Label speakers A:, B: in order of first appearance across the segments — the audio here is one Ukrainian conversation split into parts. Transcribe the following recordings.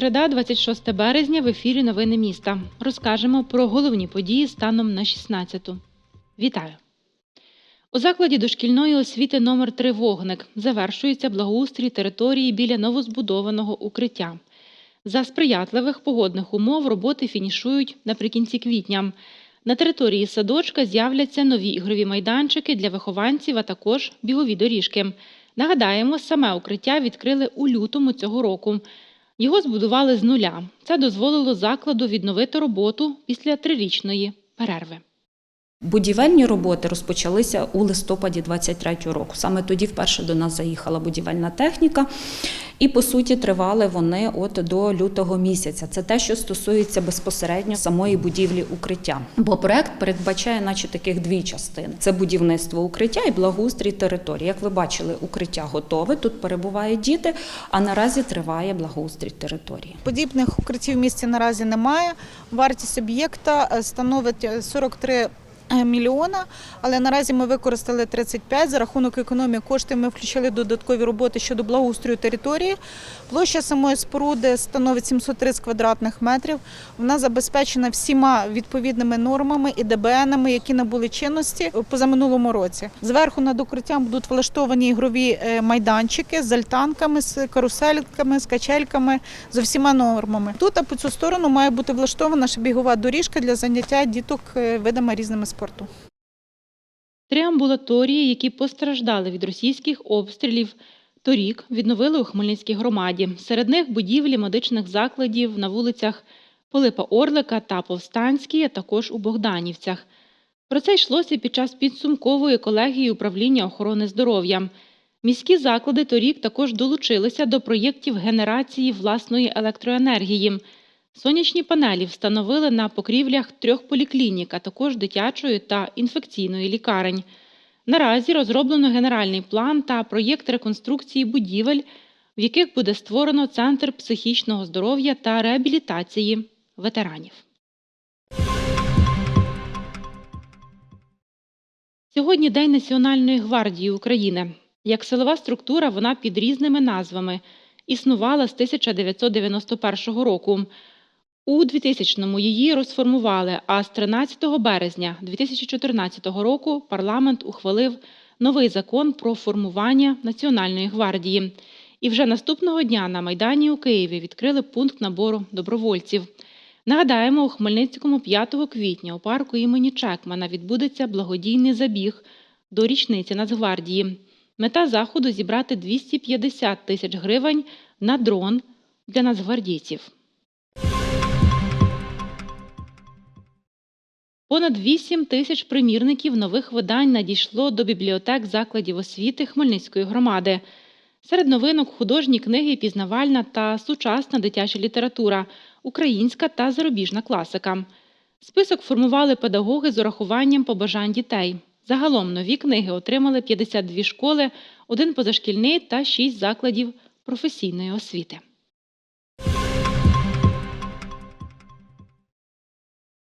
A: Середа, 26 березня, в ефірі Новини міста. Розкажемо про головні події станом на 16-ту. Вітаю! У закладі дошкільної освіти номер 3 «Вогник» завершується благоустрій території біля новозбудованого укриття. За сприятливих погодних умов роботи фінішують наприкінці квітня. На території садочка з'являться нові ігрові майданчики для вихованців, а також бігові доріжки. Нагадаємо, саме укриття відкрили у лютому цього року. Його збудували з нуля. Це дозволило закладу відновити роботу після трирічної перерви.
B: Будівельні роботи розпочалися у листопаді 23-го року. Саме тоді вперше до нас заїхала будівельна техніка, і по суті тривали вони от до лютого місяця. Це те, що стосується безпосередньо самої будівлі укриття. Бо проект передбачає, наче таких дві частини: це будівництво укриття і благоустрій території. Як ви бачили, укриття готове. Тут перебувають діти, а наразі триває благоустрій території.
C: Подібних укриттів в місті наразі немає. Вартість об'єкта е, становить е, 43 мільйона, але наразі ми використали 35. За рахунок економії коштів ми включили додаткові роботи щодо благоустрою території. Площа самої споруди становить 730 квадратних метрів. Вона забезпечена всіма відповідними нормами і ДБНами, які набули чинності позаминулому році. Зверху над укриттям будуть влаштовані ігрові е, майданчики з альтанками, з карусельками, з качельками, з усіма нормами. Тут а по цю сторону має бути влаштована ще бігова доріжка для заняття діток е, видами різними спорту.
A: Три амбулаторії, які постраждали від російських обстрілів, торік відновили у Хмельницькій громаді. Серед них будівлі медичних закладів на вулицях Пилипа Орлика та Повстанській, а також у Богданівцях. Про це йшлося під час підсумкової колегії управління охорони здоров'я. Міські заклади торік також долучилися до проєктів генерації власної електроенергії. Сонячні панелі встановили на покрівлях трьох поліклінік, а також дитячої та інфекційної лікарень. Наразі розроблено генеральний план та проєкт реконструкції будівель, в яких буде створено Центр психічного здоров'я та реабілітації ветеранів. Сьогодні День Національної гвардії України. Як силова структура, вона під різними назвами існувала з 1991 року. У 2000-му її розформували, а з 13 березня 2014 року парламент ухвалив новий закон про формування Національної гвардії. І вже наступного дня на Майдані у Києві відкрили пункт набору добровольців. Нагадаємо, у Хмельницькому 5 квітня у парку імені Чекмана відбудеться благодійний забіг до річниці Нацгвардії. Мета заходу зібрати 250 тисяч гривень на дрон для нацгвардійців. Понад 8 тисяч примірників нових видань надійшло до бібліотек закладів освіти Хмельницької громади. Серед новинок художні книги, пізнавальна та сучасна дитяча література, українська та зарубіжна класика. Список формували педагоги з урахуванням побажань дітей. Загалом нові книги отримали 52 школи, один позашкільний та 6 закладів професійної освіти.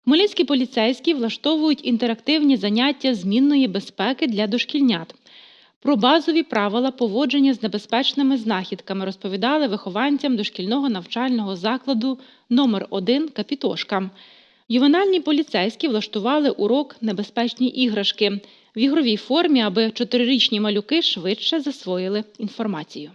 A: Хмельницькі поліцейські влаштовують інтерактивні заняття змінної безпеки для дошкільнят. Про базові правила поводження з небезпечними знахідками розповідали вихованцям дошкільного навчального закладу номер 1 Капітошка. Ювенальні поліцейські влаштували урок небезпечні іграшки в ігровій формі, аби чотирирічні малюки швидше засвоїли інформацію.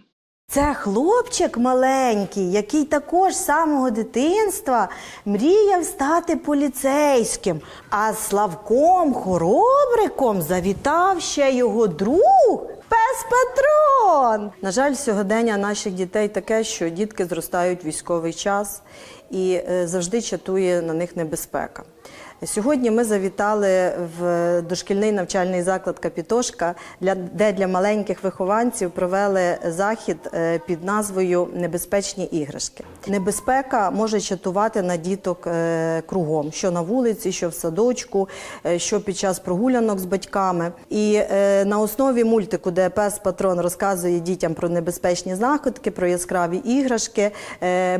D: Це хлопчик маленький, який також з самого дитинства мріяв стати поліцейським. А з Славком Хоробриком завітав ще його друг пес Патрон. На жаль, сьогодення наших дітей таке, що дітки зростають військовий час і е, завжди чатує на них небезпека. Сьогодні ми завітали в дошкільний навчальний заклад Капітошка, де для маленьких вихованців провели захід е, під назвою Небезпечні іграшки. Небезпека може чатувати на діток е, кругом, що на вулиці, що в садочку, е, що під час прогулянок з батьками. І е, на основі мультику, де пес патрон розказує дітям про небезпечні знаходки, про яскраві іграшки,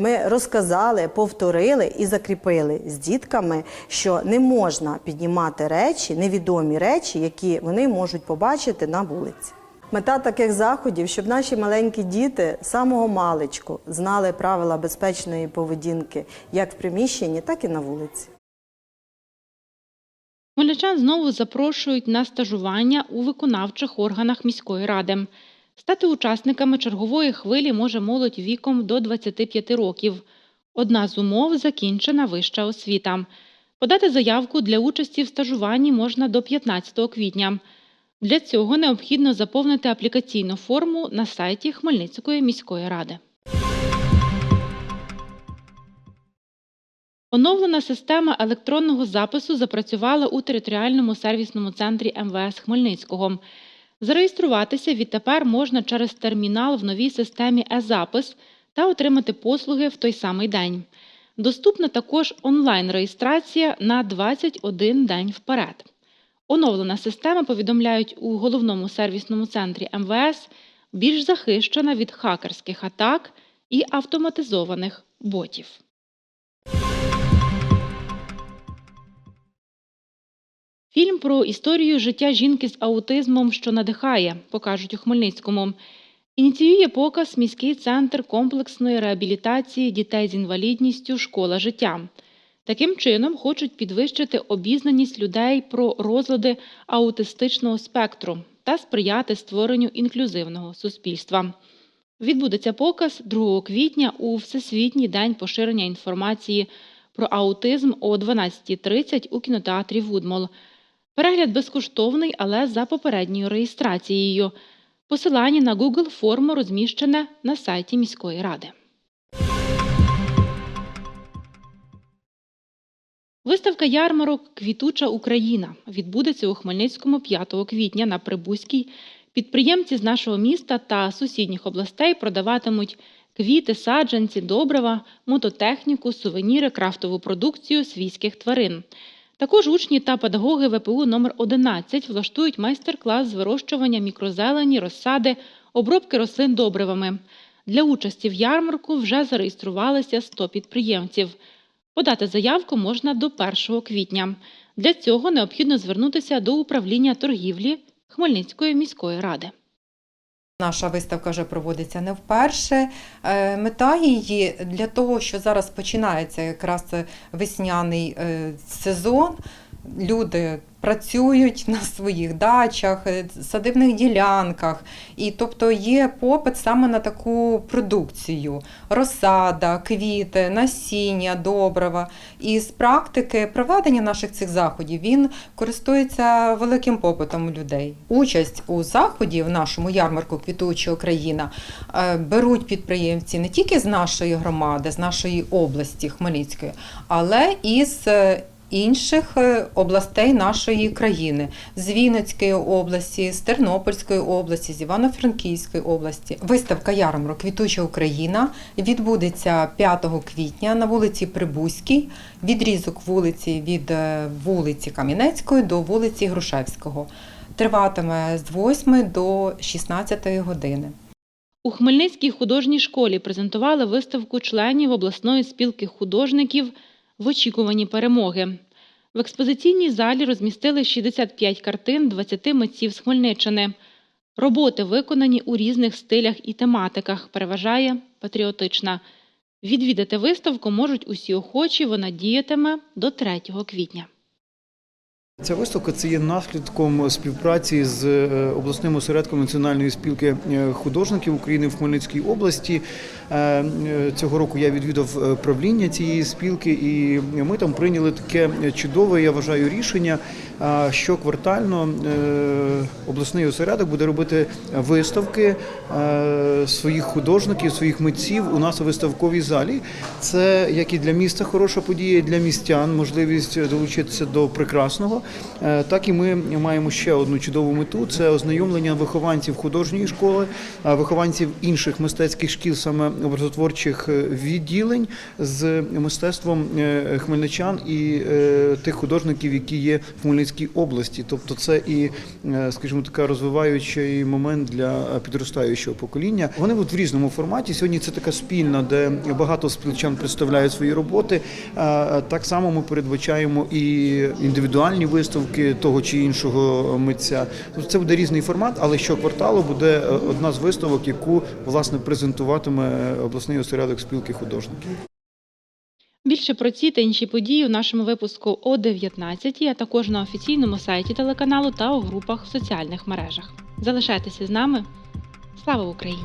D: ми розказали, повторили і закріпили з дітками, що не можна піднімати речі, невідомі речі, які вони можуть побачити на вулиці. Мета таких заходів, щоб наші маленькі діти з самого маличку знали правила безпечної поведінки як в приміщенні, так і на вулиці.
A: Хмельничан знову запрошують на стажування у виконавчих органах міської ради. Стати учасниками чергової хвилі може молодь віком до 25 років. Одна з умов закінчена вища освіта. Подати заявку для участі в стажуванні можна до 15 квітня. Для цього необхідно заповнити аплікаційну форму на сайті Хмельницької міської ради. Оновлена система електронного запису запрацювала у територіальному сервісному центрі МВС Хмельницького. Зареєструватися відтепер можна через термінал в новій системі е-запис та отримати послуги в той самий день. Доступна також онлайн-реєстрація на 21 день вперед. Оновлена система, повідомляють у головному сервісному центрі МВС, більш захищена від хакерських атак і автоматизованих ботів. Фільм про історію життя жінки з аутизмом, що надихає, покажуть у Хмельницькому. Ініціює показ міський центр комплексної реабілітації дітей з інвалідністю Школа життя. Таким чином хочуть підвищити обізнаність людей про розлади аутистичного спектру та сприяти створенню інклюзивного суспільства. Відбудеться показ 2 квітня у Всесвітній день поширення інформації про аутизм о 12.30 у кінотеатрі Вудмол. Перегляд безкоштовний, але за попередньою реєстрацією. Посилання на Google форму розміщене на сайті міської ради. Виставка ярмарок Квітуча Україна відбудеться у Хмельницькому 5 квітня на Прибузькій. Підприємці з нашого міста та сусідніх областей продаватимуть квіти, саджанці, добрива, мототехніку, сувеніри, крафтову продукцію свійських тварин. Також учні та педагоги ВПУ номер 11 влаштують майстер-клас з вирощування мікрозелені, розсади, обробки рослин добривами. Для участі в ярмарку вже зареєструвалися 100 підприємців. Подати заявку можна до 1 квітня. Для цього необхідно звернутися до управління торгівлі Хмельницької міської ради.
E: Наша виставка вже проводиться не вперше. Е, Мета її для того, що зараз починається якраз весняний е, сезон. Люди працюють на своїх дачах, е, садибних ділянках, і тобто є попит саме на таку продукцію: розсада, квіти, насіння, добрива. І з практики проведення наших цих заходів він користується великим попитом людей. Участь у заході в нашому ярмарку Квітуча Україна е, беруть підприємці не тільки з нашої громади, з нашої області Хмельницької, але і з е, інших е, областей нашої країни з Вінницької області, з Тернопільської області, з Івано-Франківської області. Виставка ярмарок Квітуча Україна відбудеться 5 квітня на вулиці Прибузькій, відрізок вулиці від е, вулиці Кам'янецької до вулиці Грушевського. Триватиме з 8 до 16 години.
A: У Хмельницькій художній школі презентували виставку членів обласної спілки художників в очікуванні перемоги. В експозиційній залі розмістили 65 картин 20 митців з Хмельниччини. Роботи виконані у різних стилях і тематиках, переважає патріотична. Відвідати виставку можуть усі охочі, вона діятиме до 3 квітня.
F: Ця виставка це є наслідком співпраці з е, обласним осередком Національної спілки е, художників України в Хмельницькій області. Е, Цього року я відвідав правління цієї спілки, і ми там прийняли таке чудове, я вважаю, рішення. Що квартально обласний осередок буде робити виставки своїх художників, своїх митців у нас у виставковій залі. Це як і для міста хороша подія, і для містян можливість долучитися до прекрасного. Е, Так і ми маємо ще одну чудову мету: це ознайомлення вихованців художньої школи, вихованців інших мистецьких шкіл, саме образотворчих е, відділень з мистецтвом е, хмельничан і е, тих художників, які є в Хмельницькій області. Тобто, це і, е, скажімо, така розвиваючий момент для підростаючого покоління. Вони будуть в різному форматі. Сьогодні це така спільна, де багато спілчан представляють свої роботи. Е, Так само ми передбачаємо і індивідуальні виставки. Виставки того чи іншого митця. Тобто це буде різний формат, але щокварталу буде е, одна з виставок, яку власне презентуватиме обласний осередок спілки художників.
A: Більше про ці та інші події у нашому випуску о 19, а також на офіційному сайті телеканалу та у групах в соціальних мережах. Залишайтеся з нами. Слава Україні!